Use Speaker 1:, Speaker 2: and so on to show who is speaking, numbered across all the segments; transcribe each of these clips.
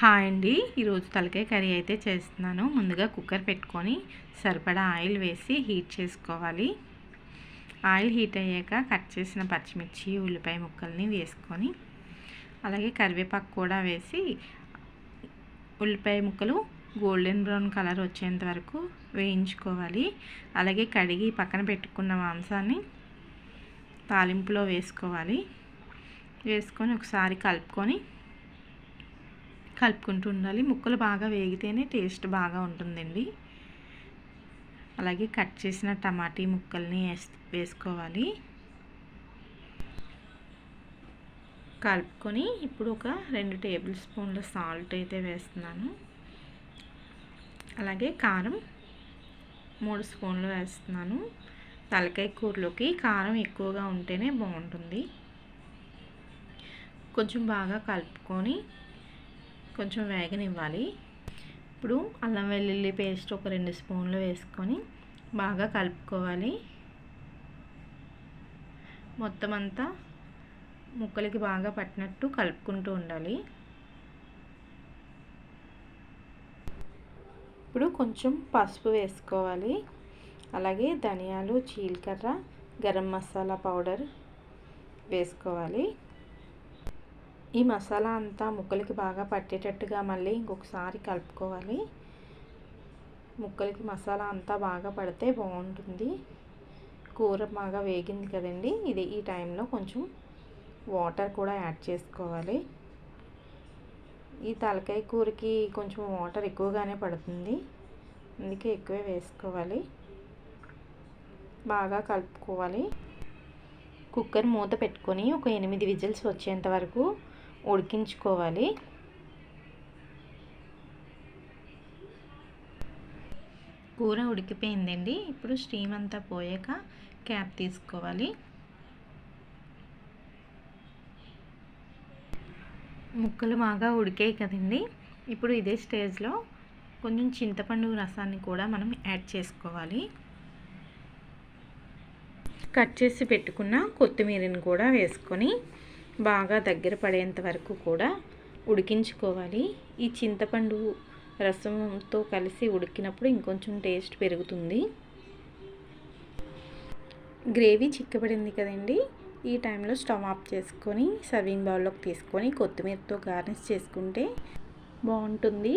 Speaker 1: Hi అండి. ఈరోజు తలకాయ కర్రీ అయితే చేస్తున్నాను. ముందుగా కుక్కర్ పెట్టుకొని సరిపడా ఆయిల్ వేసి హీట్ చేసుకోవాలి. ఆయిల్ హీట్ అయ్యాక కట్ చేసిన పచ్చిమిర్చి ఉల్లిపాయ ముక్కల్ని వేసుకొని అలాగే కరివేపాకు కూడా వేసి ఉల్లిపాయ ముక్కలు గోల్డెన్ బ్రౌన్ కలర్ వచ్చేంత వరకు వేయించుకోవాలి. అలాగే కడిగి పక్కన పెట్టుకున్న మాంసాన్ని తాలింపులో వేసుకోవాలి. వేసుకొని ఒకసారి కలుపుకొని కలుపుకుంటూ ఉండాలి. ముక్కలు బాగా వేగితేనే టేస్ట్ బాగా ఉంటుందండి. అలాగే కట్ చేసిన టమాటీ ముక్కల్ని వేసుకోవాలి. కలుపుకొని ఇప్పుడు ఒక రెండు టేబుల్ స్పూన్ల సాల్ట్ అయితే వేస్తున్నాను. అలాగే కారం మూడు స్పూన్లు వేస్తున్నాను. తలకాయ కూరలోకి కారం ఎక్కువగా ఉంటేనే బాగుంటుంది. కొంచెం బాగా కలుపుకొని కొంచెం వేగనివ్వాలి. ఇప్పుడు అల్లం వెల్లుల్లి పేస్ట్ ఒక రెండు స్పూన్లు వేసుకొని బాగా కలుపుకోవాలి. మొత్తం అంతా ముక్కలకి బాగా పట్టినట్టు కలుపుకుంటూ ఉండాలి. ఇప్పుడు కొంచెం పసుపు వేసుకోవాలి. అలాగే ధనియాలు చీలకర్ర గరం మసాలా పౌడర్ వేసుకోవాలి. ఈ మసాలా అంతా ముక్కలకి బాగా పట్టేటట్టుగా మళ్ళీ ఇంకొకసారి కలుపుకోవాలి. ముక్కలకి మసాలా అంతా బాగా పడితే బాగుంటుంది. కూర బాగా వేగింది కదండి. ఇది ఈ టైంలో కొంచెం వాటర్ కూడా యాడ్ చేసుకోవాలి. ఈ తలకాయ కూరకి కొంచెం వాటర్ ఎక్కువగానే పడుతుంది. అందుకే ఎక్కువే వేసుకోవాలి. బాగా కలుపుకోవాలి. కుక్కర్ మూత పెట్టుకొని ఒక ఎనిమిది విజిల్స్ వచ్చేంత వరకు ఉడికించుకోవాలి. కూర ఉడికిపోయిందండి. ఇప్పుడు స్టీమ్ అంతా పోయాక క్యాప్ తీసుకోవాలి. ముక్కలు బాగా ఉడికాయి కదండి. ఇప్పుడు ఇదే స్టేజ్లో కొంచెం చింతపండు రసాన్ని కూడా మనం యాడ్ చేసుకోవాలి. కట్ చేసి పెట్టుకున్న కొత్తిమీరని కూడా వేసుకొని బాగా దగ్గర పడేంత వరకు కూడా ఉడికించుకోవాలి. ఈ చింతపండు రసంతో కలిసి ఉడికినప్పుడు ఇంకొంచెం టేస్ట్ పెరుగుతుంది. గ్రేవీ చిక్కబడింది కదండి. ఈ టైంలో స్టవ్ ఆఫ్ చేసుకొని సర్వింగ్ బౌల్లోకి తీసుకొని కొత్తిమీరతో గార్నిష్ చేసుకుంటే బాగుంటుంది.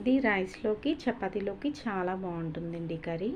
Speaker 1: ఇది రైస్లోకి చపాతీలోకి చాలా బాగుంటుందండి కర్రీ.